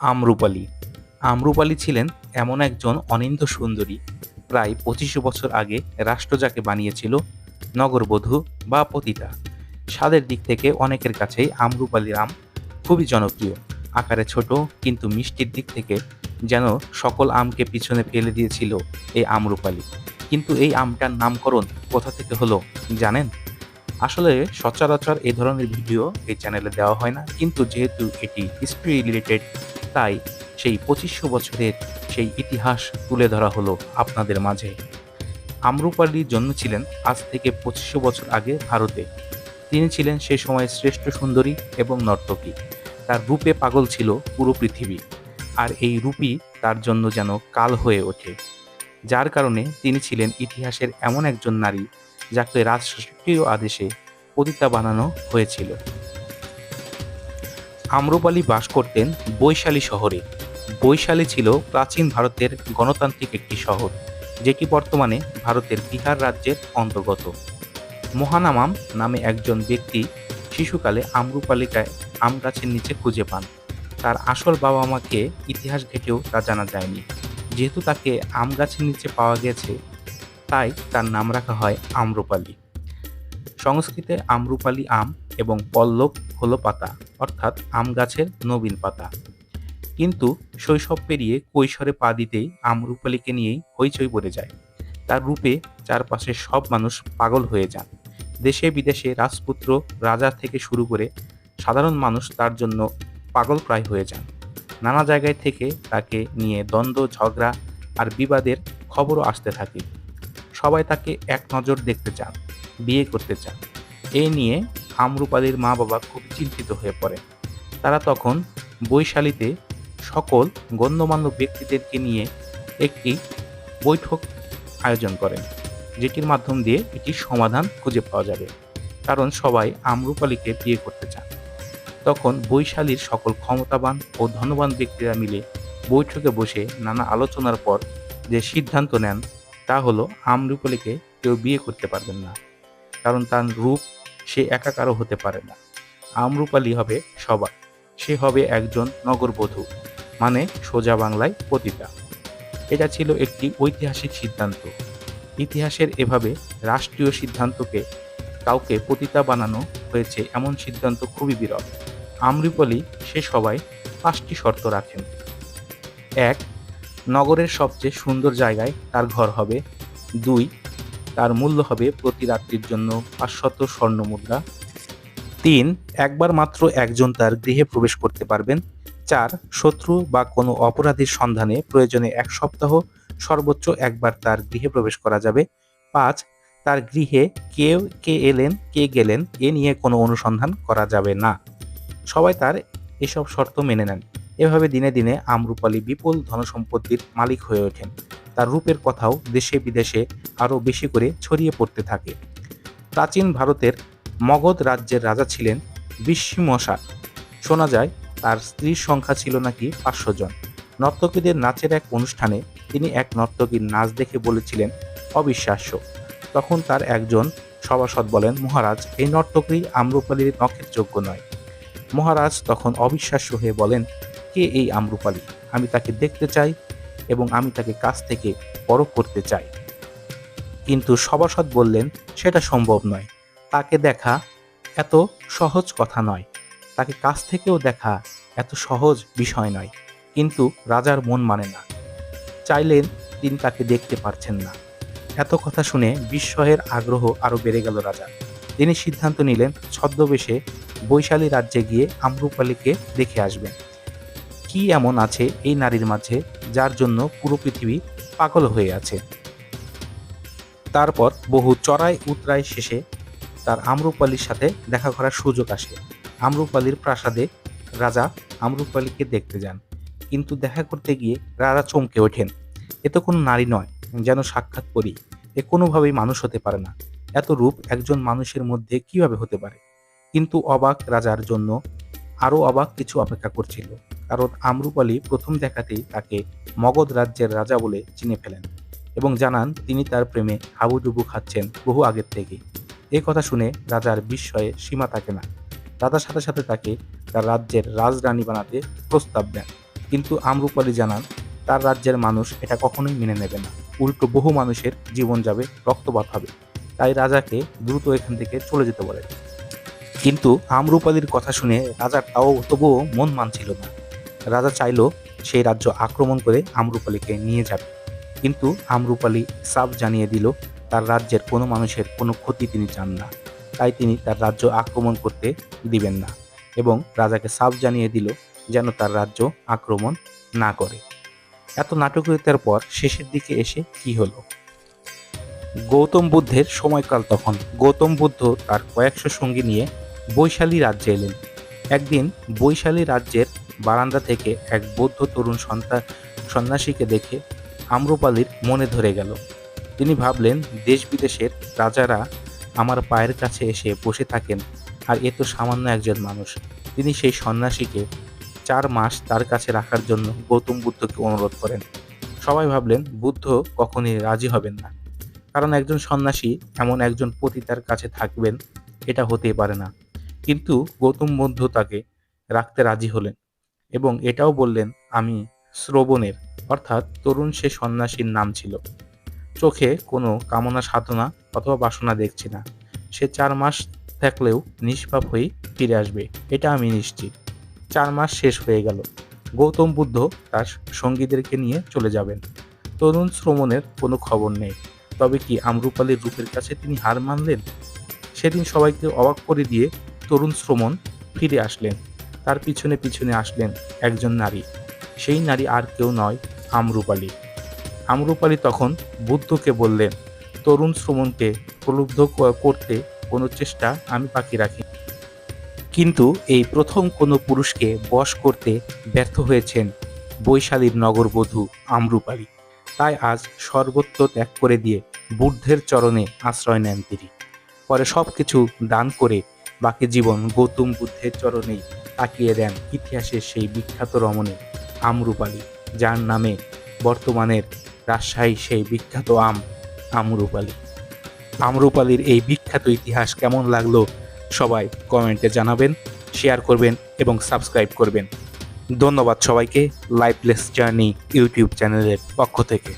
আমরুপালি আমরুপালি ছিলেন এমন একজন অনিন্দ সুন্দরী, প্রায় পঁচিশশো বছর আগে রাষ্ট্র যাকে বানিয়েছিল, নগরবধূ বা পতিতা। স্বাদের দিক থেকে অনেকের কাছেই আমরুপালি আম খুবই জনপ্রিয়। আকারে ছোট কিন্তু মিষ্টির দিক থেকে যেন সকল আমকে পিছনে ফেলে দিয়েছিল এই আমরুপালি কিন্তু এই আমটার নামকরণ কোথা থেকে হলো, জানেন? আসলে সচরাচর এই ধরনের ভিডিও এই চ্যানেলে দেওয়া হয় না, কিন্তু যেহেতু এটি হিস্ট্রি রিলেটেড তাই সেই পঁচিশশো বছরের সেই ইতিহাস তুলে ধরা হলো আপনাদের মাঝে। আমরুপালি জন্মেছিলেন আজ থেকে পঁচিশশো বছর আগে ভারতে। তিনি ছিলেন সে সময় শ্রেষ্ঠ সুন্দরী এবং নর্তকী। তার রূপে পাগল ছিল পুরো পৃথিবী। আর এই রূপই তার জন্য যেন কাল হয়ে ওঠে। যার কারণে তিনি ছিলেন ইতিহাসের এমন একজন নারী, যাকে রাষ্ট্রীয় আদেশে পতিতা বানানো হয়েছিল। আম্রপালি বাস করতেন বৈশালী শহরে। বৈশালী ছিল প্রাচীন ভারতের গণতান্ত্রিক একটি শহর, যেটি বর্তমানে ভারতের বিহার রাজ্যের অন্তর্গত। মহানামাম নামে একজন ব্যক্তি শিশুকালে আম্রপালিকায় আম গাছের নিচে খুঁজে পান। তার আসল বাবা মাকে ইতিহাস ঘেটেও তা জানা যায়নি। যেহেতু তাকে আম গাছের নিচে পাওয়া গেছে, তাই তার নাম রাখা হয় আম্রপালি সংস্কৃতে আম্রপালি আম এবং পল্লব হলো পাতা, অর্থাৎ আম গাছের নবীন পাতা। কিন্তু শৈশব পেরিয়ে কৈশোরে পা দিতেই আমরূপালিকে নিয়েই হইচই পড়ে যায়। তার রূপে চারপাশে সব মানুষ পাগল হয়ে যান। দেশে বিদেশে রাজপুত্র, রাজা থেকে শুরু করে সাধারণ মানুষ তার জন্য পাগল প্রায় হয়ে যান। নানা জায়গায় থেকে তাকে নিয়ে দ্বন্দ্ব, ঝগড়া আর বিবাদের খবরও আসতে থাকে। সবাই তাকে এক নজর দেখতে চান, বিয়ে করতে চান। এ নিয়ে আমরুপালির মা বাবা খুব চিন্তিত হয়ে পড়ে। তারা তখন বৈশালীতে সকল গণ্যমান্য ব্যক্তিদেরকে নিয়ে একটি বৈঠক আয়োজন করেন, যেটির মাধ্যম দিয়ে এটির সমাধান খুঁজে পাওয়া যাবে। কারণ সবাই আমরুপালিকে বিয়ে করতে চান। তখন বৈশালীর সকল ক্ষমতাবান ও ধনবান ব্যক্তিরা মিলে বৈঠকে বসে নানা আলোচনার পর যে সিদ্ধান্ত নেন, তা হলো আমরুপালিকে কেউ বিয়ে করতে পারবেন না। কারণ তার রূপ সে একা কারও হতে পারে না। আমরুপালি হবে সবার। সে হবে একজন নগরবধূ মানে সোজা বাংলায় পতিতা। এটা ছিল একটি ঐতিহাসিক সিদ্ধান্ত। ইতিহাসের এভাবে রাষ্ট্রীয় সিদ্ধান্তকে কাউকে পতিতা বানানো হয়েছে এমন সিদ্ধান্ত খুবই বিরল। আমরিপলি সে সবাই পাঁচটি শর্ত রাখেন। এক, নগরের সবচেয়ে সুন্দর জায়গায় তার ঘর হবে। দুই তার মূল্য হবে প্রতি রাত্রির জন্য পাঁচশত স্বর্ণ মুদ্রা। তিন, একবার মাত্র একজন তার গৃহে প্রবেশ করতে পারবেন। চার, শত্রু বা কোনো অপরাধীর সন্ধানে প্রয়োজনে এক সপ্তাহ সর্বোচ্চ একবার তার গৃহে প্রবেশ করা যাবে। পাঁচ, তার গৃহে কে কে এলেন, কে গেলেন, এ নিয়ে কোনো অনুসন্ধান করা যাবে না। সবাই তার এসব শর্ত মেনে নেন। এভাবে দিনে দিনে আমরুপালি বিপুল ধনসম্পত্তির মালিক হয়ে ওঠেন। তার রূপের কথাও দেশে বিদেশে আরও বেশি করে ছড়িয়ে পড়তে থাকে। প্রাচীন ভারতের মগধ রাজ্যের রাজা ছিলেন বিশ্বমশা শোনা যায়, তার স্ত্রীর সংখ্যা ছিল নাকি পাঁচশো জন। নর্তকীদের নাচের এক অনুষ্ঠানে তিনি এক নর্তকীর নাচ দেখে বলেছিলেন, অবিশ্বাস্য। তখন তার একজন সভাসদ বলেন, মহারাজ, এই নর্তকী আম্রপালির নখের যোগ্য নয়। মহারাজ তখন অবিশ্বাস্য হয়ে বলেন, কে এই আম্রপালি? আমি তাকে দেখতে চাই এবং আমি তাকে কাছ থেকে পরখ করতে চাই। কিন্তু সভাসদ বললেন, সেটা সম্ভব নয়। তাকে দেখা এত সহজ কথা নয়। তাকে কাছ থেকেও দেখা এত সহজ বিষয় নয়। কিন্তু রাজার মন মানে না। চাইলেন তিনি তাকে দেখতে পারছেন না। এত কথা শুনে বিস্ময়ের আগ্রহ আরও বেড়ে গেল রাজা তিনি সিদ্ধান্ত নিলেন, ছদ্মবেশে বৈশালী রাজ্যে গিয়ে আমরুপালিকে দেখে আসবেন। কি এমন আছে এই নারীর মাঝে যার জন্য পুরো পৃথিবী পাগল হয়ে আছে? তারপর বহু চড়াই উতরাই শেষে তার আমরুপালির সাথে দেখা করার সুযোগ আসে। আমরুপালির প্রাসাদে রাজা আমরুপালিকে দেখতে যান। কিন্তু দেখা করতে গিয়ে রাজা চমকে ওঠেন। এ তো কোনো নারী নয়, যেন সাক্ষাৎ করি। এ কোনোভাবেই মানুষ হতে পারে না। এত রূপ একজন মানুষের মধ্যে কীভাবে হতে পারে? কিন্তু অবাক রাজার জন্য আরও অবাক কিছু অপেক্ষা করছিল। কারণ আমরুপালি প্রথম দেখাতেই তাকে মগধ রাজ্যের রাজা বলে চিনে ফেলেন এবং জানান তিনি তার প্রেমে হাবুডুবু খাচ্ছেন বহু আগের থেকে এই কথা শুনে রাজার বিস্ময়ে সীমা থাকে না। রাজার সাথে সাথে তাকে তার রাজ্যের রাজরানী বানাতে প্রস্তাব দেন। কিন্তু আমরুপালি জানান, তার রাজ্যের মানুষ এটা কখনোই মেনে নেবে না। উল্টো বহু মানুষের জীবন যাবে রক্তপাত হবে। তাই রাজাকে দ্রুত এখান থেকে চলে যেতে বলে কিন্তু আমরুপালির কথা শুনে রাজার তাও তবুও মন মানছিল না। রাজা চাইলো সেই রাজ্য আক্রমণ করে আমরুপালিকে নিয়ে যাবে। কিন্তু আমরুপালি সাফ জানিয়ে দিল, তার রাজ্যের কোনো মানুষের কোনো ক্ষতি তিনি চান না। তাই তিনি তার রাজ্য আক্রমণ করতে দিবেন না এবং রাজাকে সাফ জানিয়ে দিল যেন তার রাজ্য আক্রমণ না করে। এত নাটকীয়তার পর শেষের দিকে এসে কি হলো? গৌতম বুদ্ধের সময়কাল তখন। গৌতম বুদ্ধ তার কয়েকশো সঙ্গী নিয়ে বৈশালী রাজ্যে এলেন। একদিন বৈশালী রাজ্যের বারান্দা থেকে এক বৌদ্ধ তরুণ সন্তান সন্ন্যাসীকে দেখে আম্রপালির মনে ধরে গেল। তিনি ভাবলেন দেশ বিদেশের রাজারা আমার পায়ের কাছে এসে বসে থাকেন, আর এ তো সামান্য একজন মানুষ। তিনি সেই সন্ন্যাসীকে চার মাস তার কাছে রাখার জন্য গৌতম বুদ্ধকে অনুরোধ করেন। সবাই ভাবলেন, বুদ্ধ কখনই রাজি হবেন না। কারণ একজন সন্ন্যাসী এমন একজন পতিতার কাছে থাকবেন, এটা হতেই পারে না। কিন্তু গৌতম বুদ্ধ তাকে রাখতে রাজি হলেন। এবং এটাও বললেন, আমি শ্রবণের, অর্থাৎ তরুণ সে সন্ন্যাসীর নাম ছিল। চোখে কোনো কামনা সাধনা অথবা বাসনা দেখছি না। সে চার মাস থাকলেও নিষ্পাপ হয়ে ফিরে আসবে, এটা আমি নিশ্চিত। চার মাস শেষ হয়ে গেল। গৌতম বুদ্ধ তার সঙ্গীদেরকে নিয়ে চলে যাবেন। তরুণ শ্রমণের কোনো খবর নেই। তবে কি আমরুপালির রূপের কাছে তিনি হার মানলেন? সেদিন সবাইকে অবাক করে দিয়ে তরুণ শ্রমণ ফিরে আসলেন। তার পিছনে পিছনে আসলেন একজন নারী। সেই নারী আর কেউ নয় আমরুপালি আমরুপালি তখন বুদ্ধকে বললেন, তরুণ শ্রমণকে প্রলুব্ধ করতে কোনো চেষ্টা আমি বাকি রাখি কিন্তু এই প্রথম কোনো পুরুষকে বশ করতে ব্যর্থ হয়েছেন বৈশালীর নগরবধূ আমরুপালি তাই আজ সর্বত্র ত্যাগ করে দিয়ে বুদ্ধের চরণে আশ্রয় নেন তিনি। পরে সব কিছু দান করে বাকি জীবন গৌতম বুদ্ধের চরণেই তাকিয়ে দেন ইতিহাসের সেই বিখ্যাত রমণী আমরুপালি যার নামে বর্তমানের রাজশাহী সেই বিখ্যাত আম আমরুপালি আমরুপালির এই বিখ্যাত ইতিহাস কেমন লাগল সবাই কমেন্টে জানাবেন, শেয়ার করবেন এবং সাবস্ক্রাইব করবেন। ধন্যবাদ সবাইকে লাইফলেস জার্নি ইউটিউব চ্যানেলের পক্ষ থেকে।